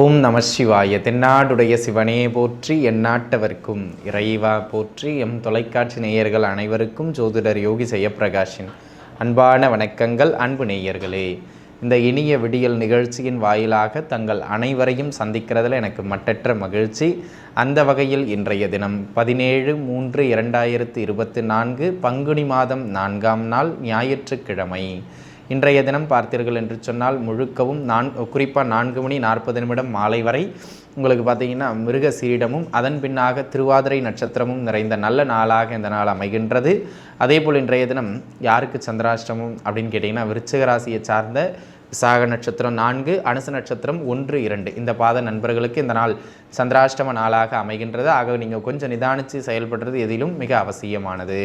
ஓம் நம சிவாய. தென்னாடுடைய சிவனே போற்றி எந்நாட்டவர்க்கும் இறைவா போற்றி எம் தொலைக்காட்சி நேயர்கள் அனைவருக்கும் ஜோதிடர் யோகி ஜெயப்பிரகாஷின் அன்பான வணக்கங்கள் அன்பு நேயர்களே. இந்த இனிய விடியல் நிகழ்ச்சியின் வாயிலாக தங்கள் அனைவரையும் சந்திக்கிறதுல எனக்கு மட்டற்ற மகிழ்ச்சி. அந்த வகையில் இன்றைய தினம் பதினேழு மூன்று இரண்டாயிரத்து இருபத்தி நான்கு பங்குனி மாதம் நான்காம் நாள் ஞாயிற்றுக்கிழமை. இன்றைய தினம் பார்த்தீர்கள் என்று சொன்னால் முழுக்கவும் நான் குறிப்பாக நான்கு மணி நாற்பது நிமிடம் மாலை வரை உங்களுக்கு பார்த்தீங்கன்னா மிருக சீரிடமும் அதன் பின்னாக திருவாதிரை நட்சத்திரமும் நிறைந்த நல்ல நாளாக இந்த நாள் அமைகின்றது. அதே போல் இன்றைய தினம் யாருக்கு சந்திராஷ்டமம் அப்படின்னு கேட்டிங்கன்னா விருச்சிக ராசியை சார்ந்த விசாக நட்சத்திரம் நான்கு அனுச நட்சத்திரம் ஒன்று இரண்டு. இந்த பாத நண்பர்களுக்கு இந்த நாள் சந்திராஷ்டம நாளாக அமைகின்றது. ஆக நீங்கள் கொஞ்சம் நிதானித்து செயல்படுறது எதிலும் மிக அவசியமானது.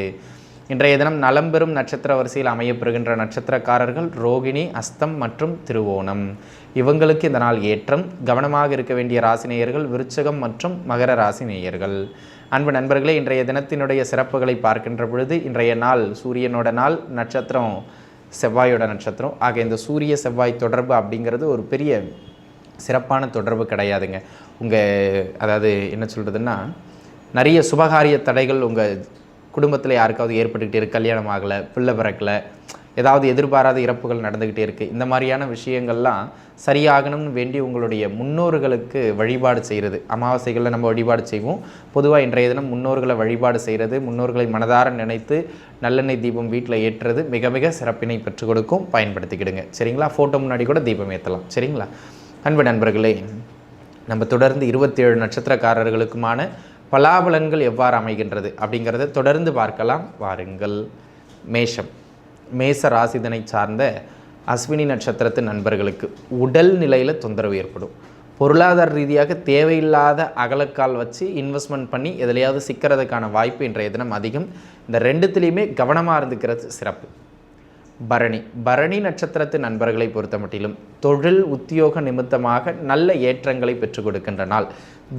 இன்றைய தினம் நலம் பெறும் நட்சத்திர வரிசையில் அமையப்பெறுகின்ற நட்சத்திரக்காரர்கள் ரோகிணி அஸ்தம் மற்றும் திருவோணம். இவங்களுக்கு இந்த நாள் ஏற்றம். கவனமாக இருக்க வேண்டிய ராசினேயர்கள் விருச்சகம் மற்றும் மகர ராசினேயர்கள் அன்பு நண்பர்களே இன்றைய தினத்தினுடைய சிறப்புகளை பார்க்கின்ற பொழுது இன்றைய நாள் சூரியனோட நாள் நட்சத்திரம் செவ்வாயோட நட்சத்திரம். ஆக இந்த சூரிய செவ்வாய் தொடர்பு அப்படிங்கிறது ஒரு பெரிய சிறப்பான தொடர்பு கிடையாதுங்க. உங்கள் அதாவது என்ன சொல்கிறதுன்னா நிறைய சுபகாரிய தடைகள் உங்கள் குடும்பத்தில் யாருக்காவது ஏற்பட்டுக்கிட்டே இருக்கு கல்யாணம் ஆகலை பிள்ளை பிறக்கலை ஏதாவது எதிர்பாராத இறப்புகள் நடந்துக்கிட்டே இருக்குது இந்த மாதிரியான விஷயங்கள்லாம் சரியாகணும்னு வேண்டி உங்களுடைய முன்னோர்களுக்கு வழிபாடு செய்கிறது அமாவாசைகளில் நம்ம வழிபாடு செய்வோம். பொதுவாக இன்றைய தினம் முன்னோர்களை வழிபாடு செய்கிறது முன்னோர்களை மனதார நினைத்து நல்லெண்ணெய் தீபம் வீட்டில் ஏற்றுறது மிக மிக சிறப்பினை பெற்றுக் கொடுக்கும். பயன்படுத்திக்கிடுங்க. சரிங்களா? ஃபோட்டோ முன்னாடி கூட தீபம் ஏற்றலாம் சரிங்களா? அன்பு நண்பர்களே நம்ம தொடர்ந்து இருபத்தேழு நட்சத்திரக்காரர்களுக்குமான பலாபலன்கள் எவ்வாறு அமைகின்றது அப்படிங்கிறத தொடர்ந்து பார்க்கலாம். வாருங்கள். மேஷம். மேச ராசிதனை சார்ந்த அஸ்வினி நட்சத்திரத்து நண்பர்களுக்கு உடல் நிலையில் தொந்தரவு ஏற்படும். பொருளாதார ரீதியாக தேவையில்லாத அகலக்கால் வச்சு இன்வெஸ்ட்மெண்ட் பண்ணி எதுலையாவது சிக்கிறதுக்கான வாய்ப்பு இன்றைய தினம் அதிகம். இந்த ரெண்டுத்துலேயுமே கவனமாக இருந்துக்கிறது சிறப்பு. பரணி. பரணி நட்சத்திரத்து நண்பர்களை பொறுத்த மட்டிலும் தொழில் உத்தியோக நிமித்தமாக நல்ல ஏற்றங்களை பெற்றுக் கொடுக்கின்ற நாள்.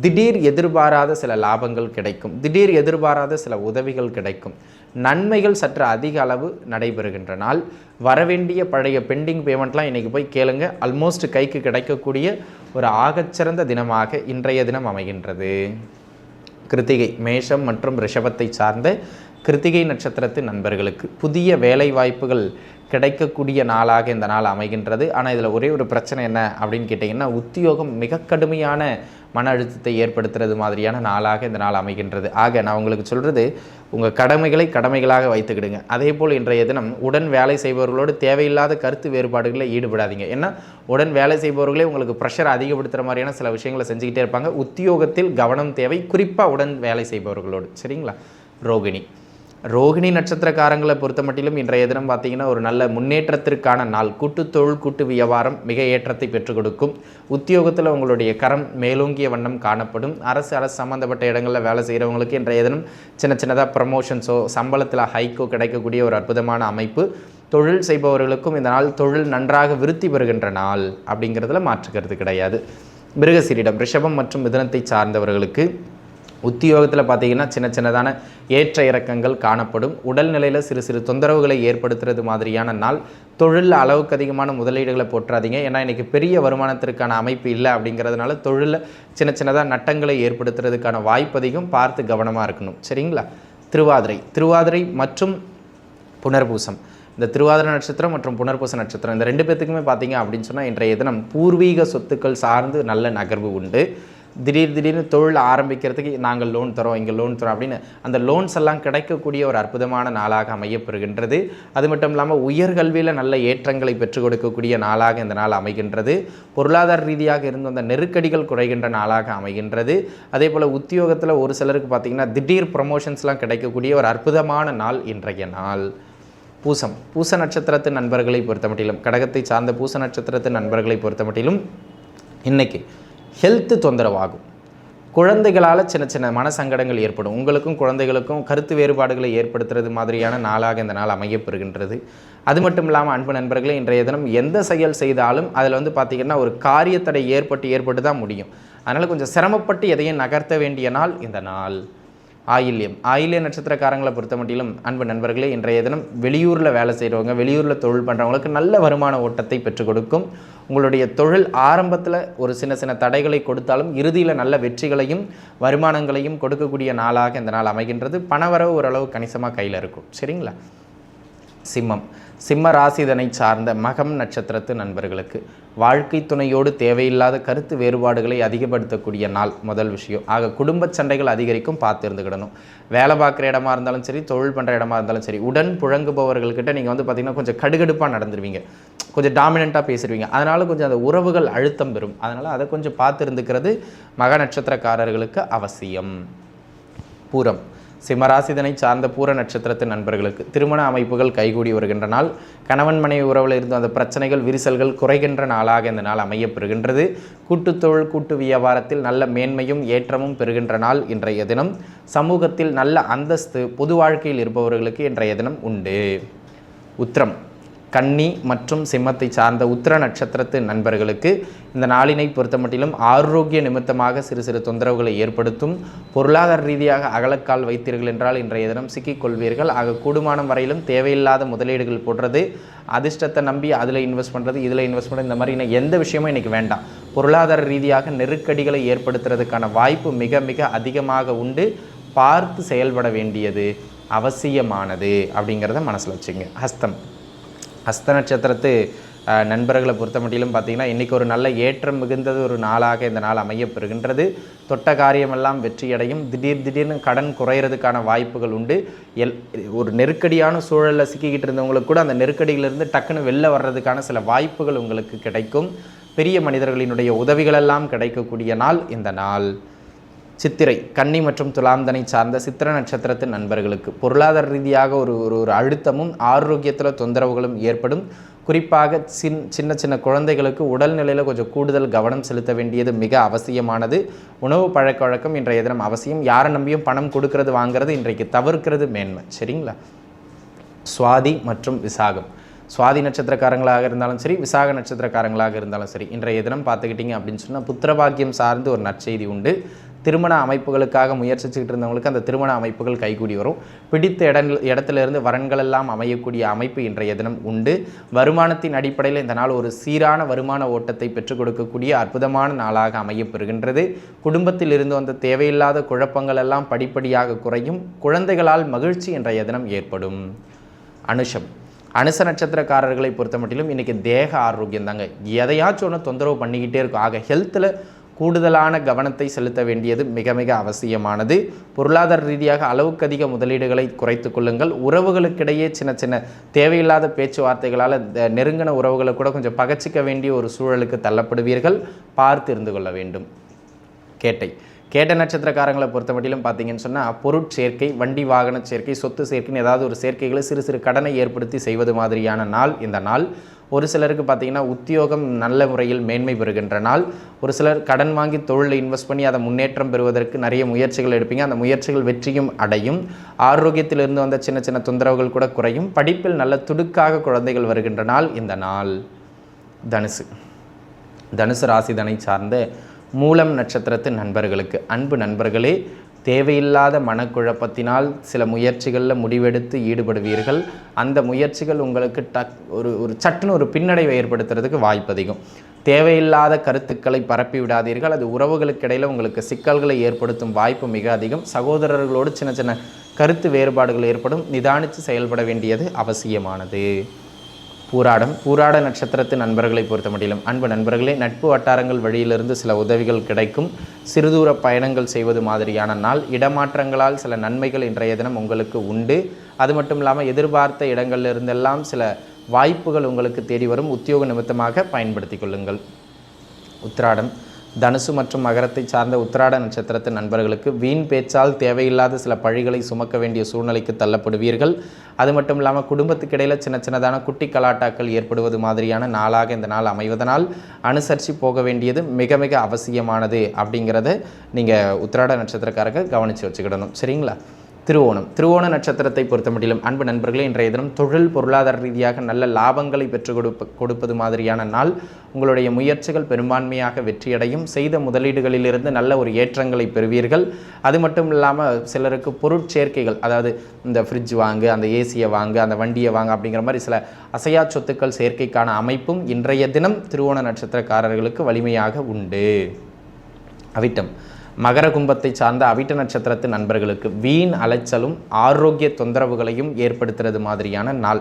திடீர் எதிர்பாராத சில லாபங்கள் கிடைக்கும். திடீர் எதிர்பாராத சில உதவிகள் கிடைக்கும். நன்மைகள் சற்று அதிக அளவு நடைபெறுகின்ற நாள். வரவேண்டிய பழைய பெண்டிங் பேமெண்ட்லாம் இன்றைக்கி போய் கேளுங்க. ஆல்மோஸ்ட் கைக்கு கிடைக்கக்கூடிய ஒரு ஆகச்சிறந்த தினமாக இன்றைய தினம் அமைகின்றது. கிருத்திகை மேஷம் மற்றும் ரிஷபத்தை சார்ந்த கிருத்திகை நட்சத்திரத்து நண்பர்களுக்கு புதிய வேலை வாய்ப்புகள் கிடைக்கக்கூடிய நாளாக இந்த நாள் அமைகின்றது. ஆனால் இதில் ஒரே ஒரு பிரச்சனை என்ன அப்படின்னு கேட்டிங்கன்னா உத்தியோகம் மிக கடுமையான மன அழுத்தத்தை ஏற்படுத்துறது மாதிரியான நாளாக இந்த நாள் அமைகின்றது. ஆக நான் உங்களுக்கு சொல்கிறது உங்கள் கடமைகளை கடமைகளாக வைத்துக்கிடுங்க. அதே போல் இன்றைய தினம் உடன் வேலை செய்பவர்களோடு தேவையில்லாத கருத்து வேறுபாடுகளில் ஈடுபடாதீங்க. ஏன்னா உடன் வேலை செய்பவர்களே உங்களுக்கு ப்ரெஷர் அதிகப்படுத்துகிற மாதிரியான சில விஷயங்களை செஞ்சுக்கிட்டே இருப்பாங்க. உத்தியோகத்தில் கவனம் தேவை குறிப்பாக உடன் வேலை செய்பவர்களோடு. சரிங்களா? ரோகிணி. ரோகிணி நட்சத்திரக்காரங்களை பொறுத்த மட்டிலும் இன்றைய தினம் பார்த்தீங்கன்னா ஒரு நல்ல முன்னேற்றத்திற்கான நாள். கூட்டு தொழில் கூட்டு வியாபாரம் மிக ஏற்றத்தை பெற்றுக் கொடுக்கும். உத்தியோகத்தில் உங்களுடைய கரம் மேலோங்கிய வண்ணம் காணப்படும். அரசு அரசு சம்மந்தப்பட்ட இடங்களில் வேலை செய்கிறவங்களுக்கு இன்றைய தினம் சின்ன சின்னதாக ப்ரமோஷன்ஸோ சம்பளத்தில் ஹைக்கோ கிடைக்கக்கூடிய ஒரு அற்புதமான அமைப்பு. தொழில் செய்பவர்களுக்கும் இந்த நாள் தொழில் நன்றாக விருத்தி பெறுகின்ற நாள் அப்படிங்கிறதுல மாற்றுக்கிறது கிடையாது. மிருகசீரிடம் ரிஷபம் மற்றும் மிதனத்தை சார்ந்தவர்களுக்கு உத்தியோகத்தில் பார்த்தீங்கன்னா சின்ன சின்னதான ஏற்ற இறக்கங்கள் காணப்படும். உடல்நிலையில் சிறு சிறு தொந்தரவுகளை ஏற்படுத்துறது மாதிரியான நாள். தொழிலில் அளவுக்கு அதிகமான முதலீடுகளை போட்டுறாதீங்க ஏன்னா இன்றைக்கி பெரிய வருமானத்திற்கான அமைப்பு இல்லை அப்படிங்கிறதுனால தொழிலில் சின்ன சின்னதாக நட்டங்களை ஏற்படுத்துறதுக்கான வாய்ப்பு அதிகம். பார்த்து கவனமாக இருக்கணும். சரிங்களா? திருவாதிரை. திருவாதிரை மற்றும் புனர்பூசம். இந்த திருவாதிரை நட்சத்திரம் மற்றும் புனர்பூச நட்சத்திரம் இந்த ரெண்டு பேத்துக்குமே பார்த்தீங்க அப்படின்னு சொன்னால் இன்றைய தினம் பூர்வீக சொத்துக்கள் சார்ந்து நல்ல நகர்வு உண்டு. திடீர் திடீர்னு தொழில் ஆரம்பிக்கிறதுக்கு நாங்கள் லோன் தரோம் இங்கே லோன் தரோம் அப்படின்னு அந்த லோன்ஸ் எல்லாம் கிடைக்கக்கூடிய ஒரு அற்புதமான நாளாக அமையப்பெறுகின்றது. அது மட்டும் இல்லாமல் உயர்கல்வியில் நல்ல ஏற்றங்களை பெற்றுக் கொடுக்கக்கூடிய நாளாக இந்த நாள் அமைகின்றது. பொருளாதார ரீதியாக இருந்த அந்த நெருக்கடிகள் குறைகின்ற நாளாக அமைகின்றது. அதே போல் உத்தியோகத்தில் ஒரு சிலருக்கு பார்த்திங்கன்னா திடீர் ப்ரொமோஷன்ஸ்லாம் கிடைக்கக்கூடிய ஒரு அற்புதமான நாள் இன்றைய நாள். பூசம். பூச நட்சத்திரத்து நண்பர்களை பொறுத்த மட்டிலும் கடகத்தை சார்ந்த பூச நட்சத்திரத்தின் நண்பர்களை பொறுத்த மட்டிலும் இன்னைக்கு ஹெல்த்து தொந்தரவாகும். குழந்தைகளால் சின்ன சின்ன மனசங்கடங்கள் ஏற்படும். உங்களுக்கும் குழந்தைகளுக்கும் கருத்து வேறுபாடுகளை ஏற்படுத்துறது மாதிரியான நாளாக இந்த நாள் அமையப்பெறுகின்றது. அது மட்டும் இல்லாமல் அன்பு நண்பர்களே இன்றைய தினம் எந்த செயல் செய்தாலும் அதில் வந்து பார்த்திங்கன்னா ஒரு காரியத்தடை ஏற்பட்டு ஏற்பட்டு தான் முடியும். அதனால் கொஞ்சம் சிரமப்பட்டு எதையும் நகர்த்த வேண்டிய நாள் இந்த நாள். ஆயில்யம். ஆயில்ய நட்சத்திரக்காரங்களை பொறுத்த மட்டிலும் அன்பு நண்பர்களே இன்றைய தினம் வெளியூரில் வேலை செய்கிறவங்க வெளியூரில் தொழில் பண்ணுறவங்களுக்கு நல்ல வருமான ஓட்டத்தை பெற்றுக் கொடுக்கும். உங்களுடைய தொழில் ஆரம்பத்தில் ஒரு சின்ன சின்ன தடைகளை கொடுத்தாலும் இறுதியில் நல்ல வெற்றிகளையும் வருமானங்களையும் கொடுக்கக்கூடிய நாளாக இந்த நாள் அமைகின்றது. பணவரவு ஓரளவு கணிசமாக கையில் இருக்கும். சரிங்களா? சிம்மம். சிம்ம ராசிதனை சார்ந்த மகம் நட்சத்திரத்து நண்பர்களுக்கு வாழ்க்கை துணையோடு தேவையில்லாத கருத்து வேறுபாடுகளை அதிகப்படுத்தக்கூடிய நாள் முதல் விஷயம். ஆக குடும்ப சண்டைகள் அதிகரிக்கும் பார்த்து இருந்துக்கிடணும் வேலை பார்க்குற இடமா இருந்தாலும் சரி தொழில் பண்ணுற இடமா இருந்தாலும் சரி உடன் புழங்குபவர்கள்கிட்ட நீங்கள் வந்து பார்த்திங்கன்னா கொஞ்சம் கடுகடுப்பாக நடந்துருவீங்க. கொஞ்சம் டாமினண்ட்டாக பேசிடுவீங்க அதனால் கொஞ்சம் அந்த உறவுகள் அழுத்தம் பெறும். அதனால் அதை கொஞ்சம் பார்த்து இருந்துக்கிறது மக நட்சத்திரக்காரர்களுக்கு அவசியம். பூரம். சிம்மராசிதனை சார்ந்த பூர நட்சத்திரத்து நண்பர்களுக்கு திருமண அமைப்புகள் கைகூடி வருகின்ற நாள். கணவன் மனைவி உறவில் இருந்து அந்த பிரச்சனைகள் விரிசல்கள் குறைகின்ற நாளாக இந்த நாள் அமையப்பெறுகின்றது. கூட்டுத்தொழில் கூட்டு வியாபாரத்தில் நல்ல மேன்மையும் ஏற்றமும் பெறுகின்ற நாள் இன்றைய தினம். சமூகத்தில் நல்ல அந்தஸ்து பொது வாழ்க்கையில் இருப்பவர்களுக்கு இன்றைய தினம் உண்டு. உத்திரம். கன்னி மற்றும் சிம்மத்தை சார்ந்த உத்திர நட்சத்திரத்து நண்பர்களுக்கு இந்த நாளினை பொறுத்தமட்டிலும் ஆரோக்கிய நிமித்தமாக சிறு சிறு தொந்தரவுகளை ஏற்படுத்தும். பொருளாதார ரீதியாக அகலக்கால் வைத்தீர்கள் என்றால் இன்றைய தினம் சிக்கிக்கொள்வீர்கள் ஆக கூடுமானம் வரையிலும் தேவையில்லாத முதலீடுகள் போடுறது அதிர்ஷ்டத்தை நம்பி அதில் இன்வெஸ்ட் பண்ணுறது இதில் இன்வெஸ்ட் பண்ணுறது இந்த மாதிரி எந்த விஷயமும் இன்றைக்கி வேண்டாம். பொருளாதார ரீதியாக நெருக்கடிகளை ஏற்படுத்துறதுக்கான வாய்ப்பு மிக மிக அதிகமாக உண்டு. பார்த்து செயல்பட வேண்டியது அவசியமானது அப்படிங்கிறத மனசில் வச்சுங்க. ஹஸ்தம். ஹஸ்த நட்சத்திரத்து நண்பர்களை பொறுத்த மட்டிலும் பார்த்தீங்கன்னா இன்றைக்கி ஒரு நல்ல ஏற்றம் மிகுந்தது ஒரு நாளாக இந்த நாள் அமையப்பெறுகின்றது. தொட்ட காரியமெல்லாம் வெற்றியடையும். திடீர் திடீர்னு கடன் குறையிறதுக்கான வாய்ப்புகள் உண்டு. எல் ஒரு நெருக்கடியான சூழலில் சிக்கிக்கிட்டு இருந்தவங்களுக்கு கூட அந்த நெருக்கடியிலிருந்து டக்குன்னு வெளில வர்றதுக்கான சில வாய்ப்புகள் உங்களுக்கு கிடைக்கும். பெரிய மனிதர்களினுடைய உதவிகளெல்லாம் கிடைக்கக்கூடிய நாள் இந்த நாள். சித்திரை கன்னி மற்றும் துலாம்தனை சார்ந்த சித்திர நட்சத்திரத்தின் நண்பர்களுக்கு. பொருளாதார ரீதியாக ஒரு ஒரு ஒரு அழுத்தமும் ஆரோக்கியத்தில் தொந்தரவுகளும் ஏற்படும். குறிப்பாக சின் சின்ன சின்ன குழந்தைகளுக்கு உடல்நிலையில் கொஞ்சம் கூடுதல் கவனம் செலுத்த வேண்டியது மிக அவசியமானது. உணவு பழக்க வழக்கம் இன்றைய தினம் அவசியம். யாரை நம்பியும் பணம் கொடுக்கறது வாங்குறது இன்றைக்கு தவிர்க்கிறது மேன்மை. சரிங்களா? சுவாதி மற்றும் விசாகம். சுவாதி நட்சத்திரக்காரங்களாக இருந்தாலும் சரி விசாக நட்சத்திரக்காரங்களாக இருந்தாலும் சரி இன்றைய தினம் பார்த்துக்கிட்டிங்க அப்படின்னு சொன்னால் புத்திரபாக்கியம் சார்ந்து ஒரு நற்செய்தி உண்டு. திருமண அமைப்புகளுக்காக முயற்சிச்சுக்கிட்டு இருந்தவங்களுக்கு அந்த திருமண அமைப்புகள் கைகூடி வரும். பிடித்த இட இடத்துல இருந்து வரன்கள் எல்லாம் அமையக்கூடிய அமைப்பு இன்றைய தினம் உண்டு. வருமானத்தின் அடிப்படையில் இந்த நாள் ஒரு சீரான வருமான ஓட்டத்தை பெற்றுக் கொடுக்கக்கூடிய அற்புதமான நாளாக அமையப்பெறுகின்றது குடும்பத்தில் இருந்து வந்த தேவையில்லாத குழப்பங்கள் எல்லாம் படிப்படியாக குறையும். குழந்தைகளால் மகிழ்ச்சி இன்றைய தினம் ஏற்படும். அனுஷம். அனுச நட்சத்திரக்காரர்களை பொறுத்த மட்டிலும் இன்றைக்கி தேக ஆரோக்கியம் தாங்க. எதையாச்சும் ஒன்று தொந்தரவு பண்ணிக்கிட்டே இருக்கும். ஆக ஹெல்த்தில் கூடுதலான கவனத்தை செலுத்த வேண்டியது மிக மிக அவசியமானது. பொருளாதார ரீதியாக அளவுக்கு அதிக முதலீடுகளை குறைத்து கொள்ளுங்கள். உறவுகளுக்கிடையே சின்ன சின்ன தேவையில்லாத பேச்சுவார்த்தைகளால் த- நெருங்கின உறவுகளை கூட கொஞ்சம் பகச்சிக்க வேண்டிய ஒரு சூழலுக்கு தள்ளப்படுவீர்கள். பார்த்து இருந்து கொள்ள வேண்டும். கேட்டை. கேட்ட நட்சத்திரக்காரங்களை பொறுத்த மட்டிலும் பார்த்தீங்கன்னு சொன்னால் பொருட்சேர்க்கை வண்டி வாகன சேர்க்கை சொத்து சேர்க்கைன்னு ஏதாவது ஒரு சேர்க்கைகளை சிறு சிறு கடனை ஏற்படுத்தி செய்வது மாதிரியான நாள் இந்த நாள். ஒரு சிலருக்கு பார்த்தீங்கன்னா உத்தியோகம் நல்ல முறையில் மேன்மை பெறுகின்ற நாள். ஒரு சிலர் கடன் வாங்கி தொழிலில் இன்வெஸ்ட் பண்ணி அதை முன்னேற்றம் பெறுவதற்கு நிறைய முயற்சிகள் எடுப்பீங்க. அந்த முயற்சிகள் வெற்றியும் அடையும். ஆரோக்கியத்திலிருந்து வந்த சின்ன சின்ன தொந்தரவுகள் கூட குறையும். படிப்பில் நல்ல துடுக்காக குழந்தைகள் வருகின்ற நாள் இந்த நாள். தனுசு. தனுசு ராசிதனை சார்ந்த மூலம் நட்சத்திரத்து நண்பர்களுக்கு. அன்பு நண்பர்களே தேவையில்லாத மனக்குழப்பத்தினால் சில முயற்சிகளில் முடிவெடுத்து ஈடுபடுவீர்கள். அந்த முயற்சிகள் உங்களுக்கு டக் ஒரு ஒரு சட்டுன்னு ஒரு பின்னடைவை ஏற்படுத்துறதுக்கு வாய்ப்பு அதிகம். தேவையில்லாத கருத்துக்களை பரப்பி விடாதீர்கள். அது உறவுகளுக்கு இடையில் உங்களுக்கு சிக்கல்களை ஏற்படுத்தும் வாய்ப்பு மிக அதிகம். சகோதரர்களோடு சின்ன சின்ன கருத்து வேறுபாடுகள் ஏற்படும். நிதானித்து செயல்பட வேண்டியது அவசியமானது. பூராடம் பூராட நட்சத்திரத்து நண்பர்களை பொறுத்த மட்டிலும். அன்பு நண்பர்களே நட்பு வட்டாரங்கள் வழியிலிருந்து சில உதவிகள் கிடைக்கும். சிறுதூர பயணங்கள் செய்வது மாதிரியான நாள். இடமாற்றங்களால் சில நன்மைகள் இன்றைய தினம் உங்களுக்கு உண்டு. அது மட்டும் இல்லாமல் எதிர்பார்த்த இடங்களிலிருந்தெல்லாம் சில வாய்ப்புகள் உங்களுக்கு தேடி வரும். உத்தியோக நிமித்தமாக பயன்படுத்தி கொள்ளுங்கள். உத்திராடம். தனுசு மற்றும் மகரத்தை சார்ந்த உத்திராட நட்சத்திரத்தின் நண்பர்களுக்கு வீண் பேச்சால் தேவையில்லாத சில பழிகளை சுமக்க வேண்டிய சூழ்நிலைக்கு தள்ளப்படுவீர்கள். அது மட்டும் இல்லாமல் குடும்பத்துக்கு இடையில சின்ன சின்னதான குட்டி கலாட்டாக்கள் ஏற்படுவது மாதிரியான நாளாக இந்த நாள் அமைவதனால் அனுசரித்து போக வேண்டியது மிக மிக அவசியமானது அப்படிங்கிறத நீங்கள் உத்திராட நட்சத்திரக்காரங்க கவனித்து வச்சுக்கிடணும். சரிங்களா? திருவோணம். திருவோண நட்சத்திரத்தை பொறுத்தமட்டிலும் அன்பு நண்பர்களே இன்றைய தினம் தொழில் பொருளாதார ரீதியாக நல்ல லாபங்களை பெற்றுக் கொடுப்ப கொடுப்பது மாதிரியான நாள். உங்களுடைய முயற்சிகள் பெரும்பான்மையாக வெற்றியடையும். செய்த முதலீடுகளிலிருந்து நல்ல ஒரு ஏற்றங்களை பெறுவீர்கள். அது மட்டும் இல்லாமல் சிலருக்கு பொருட்சேர்க்கைகள் அதாவது இந்த ஃப்ரிட்ஜ் வாங்கு அந்த ஏசியை வாங்கு அந்த வண்டியை வாங்க அப்படிங்கிற மாதிரி சில அசையா சொத்துக்கள் சேர்க்கைக்கான அமைப்பும் இன்றைய தினம் திருவோண நட்சத்திரக்காரர்களுக்கு வலிமையாக உண்டு. அவிட்டம். மகர கும்பத்தை சார்ந்த அவிட்ட நட்சத்திரத்து நண்பர்களுக்கு வீண் அலைச்சலும் ஆரோக்கிய தொந்தரவுகளையும் ஏற்படுத்துறது மாதிரியான நாள்.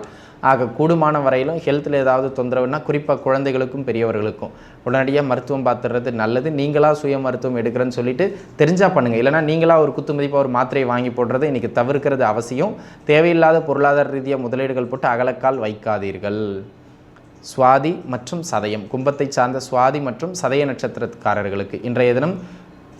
ஆக கூடுமான வரையிலும் ஹெல்த்தில் ஏதாவது தொந்தரவுனா குறிப்பாக குழந்தைகளுக்கும் பெரியவர்களுக்கும். உடனடியாக மருத்துவம் பார்த்துறது நல்லது. நீங்களாக சுய மருத்துவம் எடுக்கிறேன்னு சொல்லிட்டு தெரிஞ்சால் பண்ணுங்கள் இல்லைனா நீங்களாக ஒரு குத்து மதிப்பாக ஒரு மாத்திரையை வாங்கி போடுறதை இன்றைக்கி தவிர்க்கிறது அவசியம். தேவையில்லாத பொருளாதார ரீதியாக முதலீடுகள் போட்டு அகலக்கால் வைக்காதீர்கள். சுவாதி மற்றும் சதயம். கும்பத்தை சார்ந்த சுவாதி மற்றும் சதய நட்சத்திரக்காரர்களுக்கு இன்றைய தினம்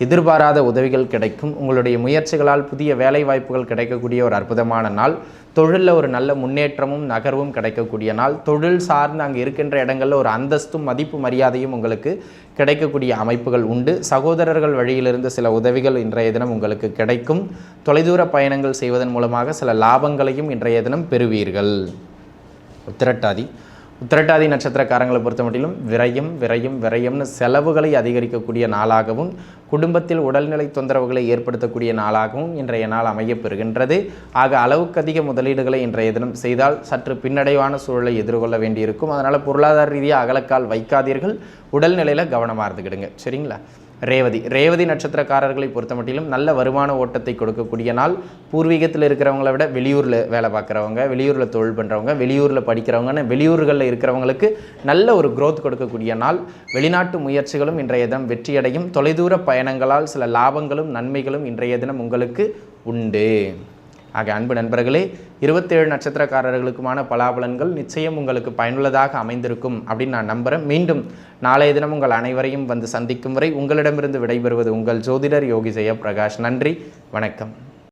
எதிர்பாராத உதவிகள் கிடைக்கும். உங்களுடைய முயற்சிகளால் புதிய வேலை வாய்ப்புகள் கிடைக்கக்கூடிய ஒரு அற்புதமான நாள். தொழிலில் ஒரு நல்ல முன்னேற்றமும் நகர்வும் கிடைக்கக்கூடிய நாள். தொழில் சார்ந்து அங்கே இருக்கின்ற இடங்களில் ஒரு அந்தஸ்தும் மதிப்பு மரியாதையும் உங்களுக்கு கிடைக்கக்கூடிய அமைப்புகள் உண்டு. சகோதரர்கள் வழியிலிருந்து சில உதவிகள் இன்றைய தினம் உங்களுக்கு கிடைக்கும். தொலைதூர பயணங்கள் செய்வதன் மூலமாக சில லாபங்களையும் இன்றைய தினம் பெறுவீர்கள். உத்திரட்டாதி. உத்திரட்டாதி நட்சத்திரக்காரங்களை பொறுத்த மட்டிலும் விரயம் விரயம் விரயம்னு செலவுகளை அதிகரிக்கக்கூடிய நாளாகவும் குடும்பத்தில் உடல்நிலை தொந்தரவுகளை ஏற்படுத்தக்கூடிய நாளாகவும் இன்றைய நாள் அமையப்பெறுகின்றது. ஆக அளவுக்கு அதிக முதலீடுகளை இன்றைய தினம் செய்தால் சற்று பின்னடைவான சூழலை எதிர்கொள்ள வேண்டியிருக்கும். அதனால் பொருளாதார ரீதியாக அகலக்கால் வைக்காதீர்கள். உடல்நிலையில் கவனமாக இருந்துக்கிடுங்க. சரிங்களா? ரேவதி. ரேவதி நட்சத்திரக்காரர்களை பொறுத்த மட்டிலும் நல்ல வருமான ஓட்டத்தை கொடுக்கக்கூடிய நாள். பூர்வீகத்தில் இருக்கிறவங்கள விட வெளியூரில் வேலை பார்க்குறவங்க வெளியூரில் தொழில் பண்ணுறவங்க வெளியூரில் படிக்கிறவங்கன்னு வெளியூர்களில் இருக்கிறவங்களுக்கு நல்ல ஒரு க்ரோத் கொடுக்கக்கூடிய நாள். வெளிநாட்டு முயற்சிகளும் இன்றைய தினம் வெற்றியடையும். தொலைதூர பயணங்களால் சில லாபங்களும் நன்மைகளும் இன்றைய தினம் உங்களுக்கு உண்டு. ஆக அன்பு நண்பர்களே இருபத்தேழு நட்சத்திரக்காரர்களுக்குமான பலாபலன்கள் நிச்சயம் உங்களுக்கு பயனுள்ளதாக அமைந்திருக்கும் அப்படின்னு நான் நம்புகிறேன் மீண்டும் நாளைய தினம் உங்கள் அனைவரையும் வந்து சந்திக்கும் வரை உங்களிடமிருந்து விடைபெறுவது உங்கள் ஜோதிடர் யோகி ஜெயபிரகாஷ் நன்றி வணக்கம்.